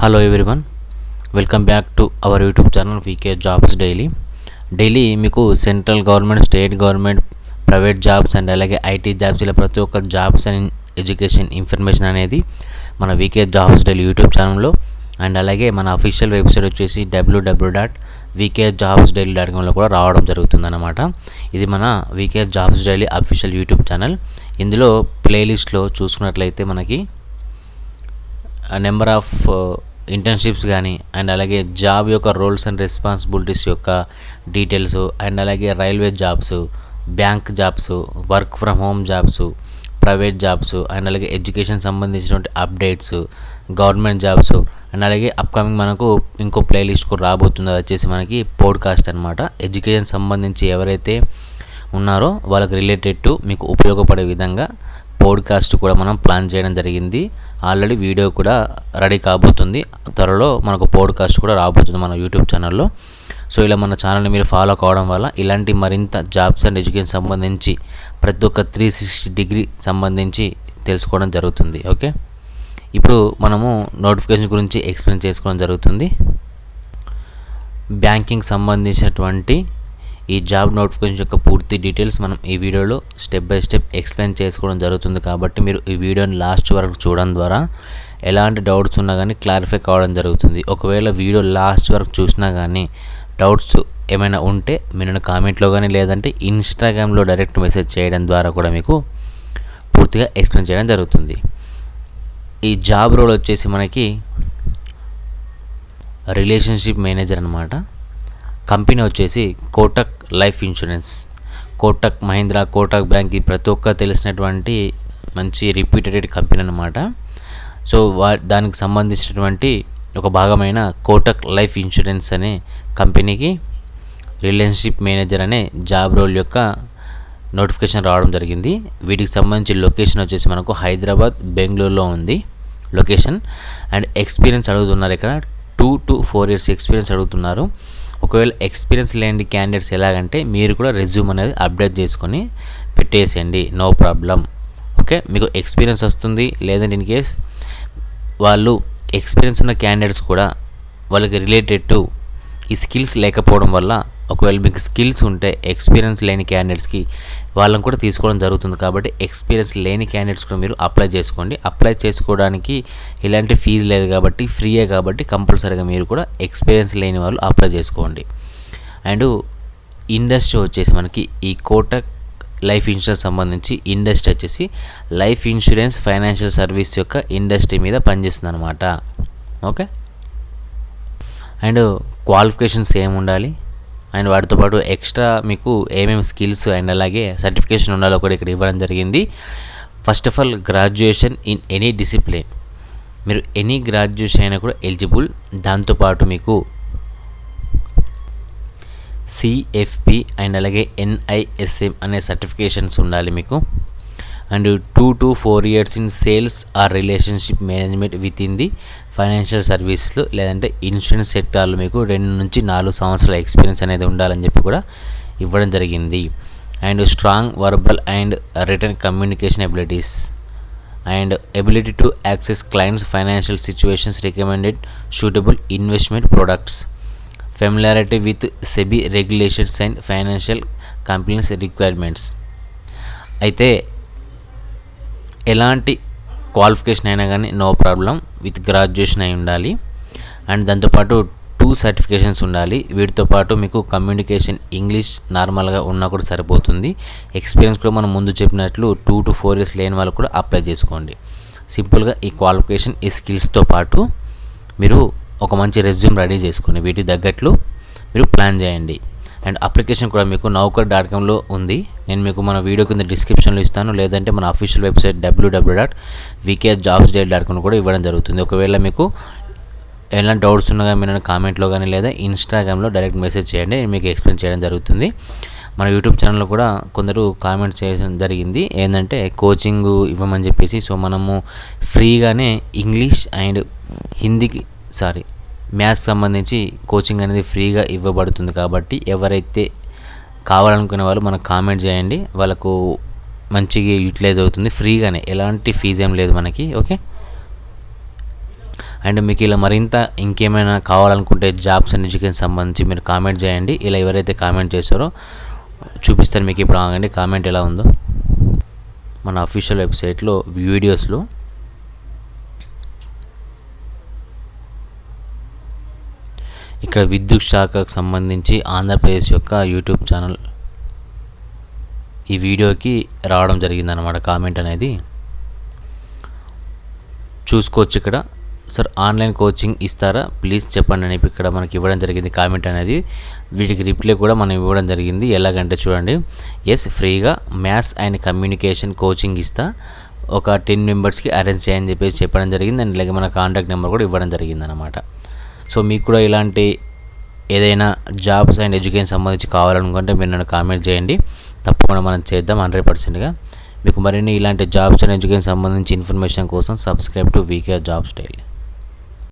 Hello everyone welcome back to our YouTube channel VK jobs daily daily మీకు central government state government private jobs and అలాగే IT jobs ఇలా ప్రతి ఒక్క jobs and education information అనేది మన వీకే jobs daily YouTube ఛానల్లో and అలాగే మన అఫీషియల్ వెబ్సైట్ వచ్చేసి W W dot VK jobs daily dot కామ్లో కూడా రావడం జరుగుతుందన్నమాట. ఇది మన VK jobs daily official YouTube channel ఇందులో ప్లేలిస్ట్లో చూసుకున్నట్లయితే మనకి uh, నెంబర్ ఆఫ్ ఇంటర్న్షిప్స్ కానీ అండ్ అలాగే జాబ్ యొక్క రోల్స్ అండ్ రెస్పాన్సిబిలిటీస్ యొక్క డీటెయిల్స్ అండ్ అలాగే railway jobs bank jobs work from home jobs private jobs and అలాగే ఎడ్యుకేషన్ సంబంధించినటువంటి అప్డేట్స్ గవర్నమెంట్ జాబ్స్ అండ్ అలాగే అప్కమింగ్ మనకు ఇంకో ప్లేలిస్ట్ కూడా రాబోతుంది. అది వచ్చేసి మనకి పోడ్కాస్ట్ అనమాట ఎడ్యుకేషన్ సంబంధించి ఎవరైతే ఉన్నారో వాళ్ళకి రిలేటెడ్ టు మీకు ఉపయోగపడే విధంగా పోడ్కాస్ట్ కూడా మనం ప్లాన్ చేయడం జరిగింది. ఆల్రెడీ వీడియో కూడా రెడీ కాబోతుంది. త్వరలో మనకు పోడ్కాస్ట్ కూడా రాబోతుంది మన యూట్యూబ్ ఛానల్లో సో ఇలా మన ఛానల్ని మీరు ఫాలో కావడం వల్ల ఇలాంటి మరింత జాబ్స్ అండ్ ఎడ్యుకేషన్ సంబంధించి ప్రతి ఒక్క త్రీ సిక్స్టీ డిగ్రీ సంబంధించి తెలుసుకోవడం జరుగుతుంది. ఓకే ఇప్పుడు మనము నోటిఫికేషన్ గురించి ఎక్స్ప్లెయిన్ చేసుకోవడం జరుగుతుంది. బ్యాంకింగ్ సంబంధించినటువంటి ఈ జాబ్ నోటిఫికేషన్ యొక్క పూర్తి డీటెయిల్స్ మనం ఈ వీడియోలో స్టెప్ బై స్టెప్ ఎక్స్ప్లెయిన్ చేసుకోవడం జరుగుతుంది కాబట్టి మీరు ఈ వీడియోని లాస్ట్ వరకు చూడడం ద్వారా ఎలాంటి డౌట్స్ ఉన్నా కానీ క్లారిఫై కావడం జరుగుతుంది. ఒకవేళ వీడియో లాస్ట్ వరకు చూసినా కానీ డౌట్స్ ఏమైనా ఉంటే మీరు కామెంట్లో కానీ లేదంటే ఇన్స్టాగ్రామ్లో డైరెక్ట్ మెసేజ్ చేయడం ద్వారా కూడా మీకు పూర్తిగా ఎక్స్ప్లెయిన్ చేయడం జరుగుతుంది. ఈ జాబ్ రోల్ వచ్చేసి మనకి రిలేషన్షిప్ మేనేజర్ అనమాట కంపెనీ వచ్చేసి Kotak life insurance Kotak Mahindra Kotak bank ఇది ప్రతి ఒక్క తెలిసినటువంటి మంచి రిప్యూటెడ్ కంపెనీ అనమాట సో వా దానికి సంబంధించినటువంటి ఒక భాగమైన కోటక్ లైఫ్ ఇన్సూరెన్స్ అనే కంపెనీకి రిలేషన్షిప్ మేనేజర్ అనే జాబ్ రోల్ యొక్క నోటిఫికేషన్ రావడం జరిగింది. వీటికి సంబంధించి లొకేషన్ వచ్చేసి మనకు హైదరాబాద్ బెంగళూరులో ఉంది లొకేషన్. అండ్ ఎక్స్పీరియన్స్ అడుగుతున్నారు ఇక్కడ. Two to four years experience అడుగుతున్నారు. ఒకవేళ ఎక్స్పీరియన్స్ లేని క్యాండిడేట్స్ ఎలాగంటే మీరు కూడా రెజ్యూమ్ అనేది అప్డేట్ చేసుకొని పెట్టేసేయండి. నో ప్రాబ్లం ఓకే మీకు ఎక్స్పీరియన్స్ వస్తుంది. లేదంటే ఇన్ కేస్ వాళ్ళు ఎక్స్పీరియన్స్ ఉన్న క్యాండిడేట్స్ కూడా వాళ్ళకి రిలేటెడ్ టు ఈ స్కిల్స్ లేకపోవడం వల్ల ఒకవేళ మీకు స్కిల్స్ ఉంటే ఎక్స్పీరియన్స్ లేని క్యాండిడేట్స్కి వాళ్ళని కూడా తీసుకోవడం జరుగుతుంది. కాబట్టి ఎక్స్పీరియన్స్ లేని క్యాండిడేట్స్ కూడా మీరు అప్లై చేసుకోండి. అప్లై చేసుకోవడానికి ఇలాంటి ఫీజు లేదు కాబట్టి ఫ్రీయే కాబట్టి కంపల్సరీగా మీరు కూడా ఎక్స్పీరియన్స్ లేని వాళ్ళు అప్లై చేసుకోండి. అండ్ ఇండస్ట్రీ వచ్చేసి మనకి ఈ కోటక్ లైఫ్ ఇన్సూరెన్స్ సంబంధించి ఇండస్ట్రీ వచ్చేసి లైఫ్ ఇన్సూరెన్స్ ఫైనాన్షియల్ సర్వీస్ యొక్క ఇండస్ట్రీ మీద పనిచేస్తుంది అనమాట ఓకే? అండ్ క్వాలిఫికేషన్స్ ఏమి ఉండాలి అండ్ వాటితో పాటు ఎక్స్ట్రా మీకు ఏమేమి స్కిల్స్ అండ్ అలాగే సర్టిఫికేషన్ ఉండాలో కూడా ఇక్కడ ఇవ్వడం జరిగింది. First of all graduation in any discipline మీరు ఎనీ గ్రాడ్యుయేషన్ అయినా కూడా ఎలిజిబుల్ దాంతోపాటు మీకు సిఎఫ్పి అండ్ అలాగే ఎన్ఐఎస్ఎం అనే సర్టిఫికేషన్స్ ఉండాలి మీకు. And two to four years in sales or relationship management with in the financial సర్వీస్లు లేదంటే ఇన్సూరెన్స్ సెక్టార్లో మీకు రెండు నుంచి నాలుగు సంవత్సరాల ఎక్స్పీరియన్స్ అనేది ఉండాలని చెప్పి కూడా ఇవ్వడం జరిగింది. And strong verbal and written communication abilities and ability to access clients financial situations recommended suitable investment products. Familiarity with SEBI regulations and financial companies requirements. అయితే ఎలాంటి క్వాలిఫికేషన్ అయినా కానీ నో ప్రాబ్లం విత్ గ్రాడ్యుయేషన్ అయి ఉండాలి. And దాంతోపాటు two certifications ఉండాలి. వీటితో పాటు మీకు కమ్యూనికేషన్ ఇంగ్లీష్ నార్మల్గా ఉన్నా కూడా సరిపోతుంది. ఎక్స్పీరియన్స్ కూడా మనం ముందు చెప్పినట్లు టూ టు ఫోర్ ఇయర్స్ లేని వాళ్ళు కూడా అప్లై చేసుకోండి. సింపుల్గా ఈ క్వాలిఫికేషన్ ఈ స్కిల్స్తో పాటు మీరు ఒక మంచి రెజ్యూమ్ రెడీ చేసుకోండి వీటి తగ్గట్లు మీరు ప్లాన్ చేయండి. అండ్ అప్లికేషన్ కూడా మీకు నౌకర్ డాట్ కామ్లో ఉంది. నేను మీకు మన వీడియో కింద డిస్క్రిప్షన్లో ఇస్తాను. లేదంటే మన official website W W dot VK jobs date dot com కూడా ఇవ్వడం జరుగుతుంది. ఒకవేళ మీకు ఎలా డౌట్స్ ఉన్నా కానీ మీరు కామెంట్లో కానీ లేదా ఇన్స్టాగ్రామ్లో డైరెక్ట్ మెసేజ్ చేయండి. నేను మీకు ఎక్స్ప్లెయిన్ చేయడం జరుగుతుంది. మన యూట్యూబ్ ఛానల్లో కూడా కొందరు కామెంట్స్ చేయడం జరిగింది. ఏంటంటే కోచింగ్ ఇవ్వమని చెప్పేసి సో మనము ఫ్రీగానే ఇంగ్లీష్ అండ్ హిందీకి సారీ మ్యాథ్స్ సంబంధించి కోచింగ్ అనేది ఫ్రీగా ఇవ్వబడుతుంది కాబట్టి ఎవరైతే కావాలనుకునే వాళ్ళు మనకు కామెంట్ చేయండి. వాళ్ళకు మంచిగా యూటిలైజ్ అవుతుంది ఫ్రీగానే. ఎలాంటి ఫీజు ఏం లేదు మనకి ఓకే? అండ్ మీకు ఇలా మరింత ఇంకేమైనా కావాలనుకుంటే జాబ్స్ అండ్ ఎడ్యుకేషన్ సంబంధించి మీరు కామెంట్ చేయండి. ఇలా ఎవరైతే కామెంట్ చేశారో చూపిస్తాను మీకు ఇప్పుడు ఆగండి. కామెంట్ ఎలా ఉందో. మన అఫీషియల్ వెబ్సైట్లో వీడియోస్లో ఇక్కడ విద్యుత్ శాఖకు సంబంధించి ఆంధ్రప్రదేశ్ యొక్క యూట్యూబ్ ఛానల్ ఈ వీడియోకి రావడం జరిగిందన్నమాట కామెంట్ అనేది. చూసుకోవచ్చు ఇక్కడ. సార్ ఆన్లైన్ కోచింగ్ ఇస్తారా? ప్లీజ్ చెప్పండి. అని ఇక్కడ మనకి ఇవ్వడం జరిగింది కామెంట్ అనేది. వీటికి రిప్లై కూడా మనం ఇవ్వడం జరిగింది. ఎలాగంటే చూడండి. ఎస్ ఫ్రీగా మ్యాథ్స్ అండ్ కమ్యూనికేషన్ కోచింగ్ ఇస్తా. ఒక టెన్ మెంబర్స్కి అరేంజ్ చేయని చెప్పేసి చెప్పడం జరిగింది. అండ్ ఇలాగే మన కాంటాక్ట్ నెంబర్ కూడా ఇవ్వడం జరిగింది అనమాట సో మీకు కూడా ఇలాంటి ఏదైనా జాబ్స్ అండ్ ఎడ్యుకేషన్ సంబంధించి కావాలనుకుంటే మీరు నన్ను కామెంట్ చేయండి. తప్పకుండా మనం చేద్దాం హండ్రెడ్ పర్సెంట్గా. మీకు మరిన్ని ఇలాంటి జాబ్స్ అండ్ ఎడ్యుకేషన్ సంబంధించి ఇన్ఫర్మేషన్ కోసం subscribe to VK jobs daily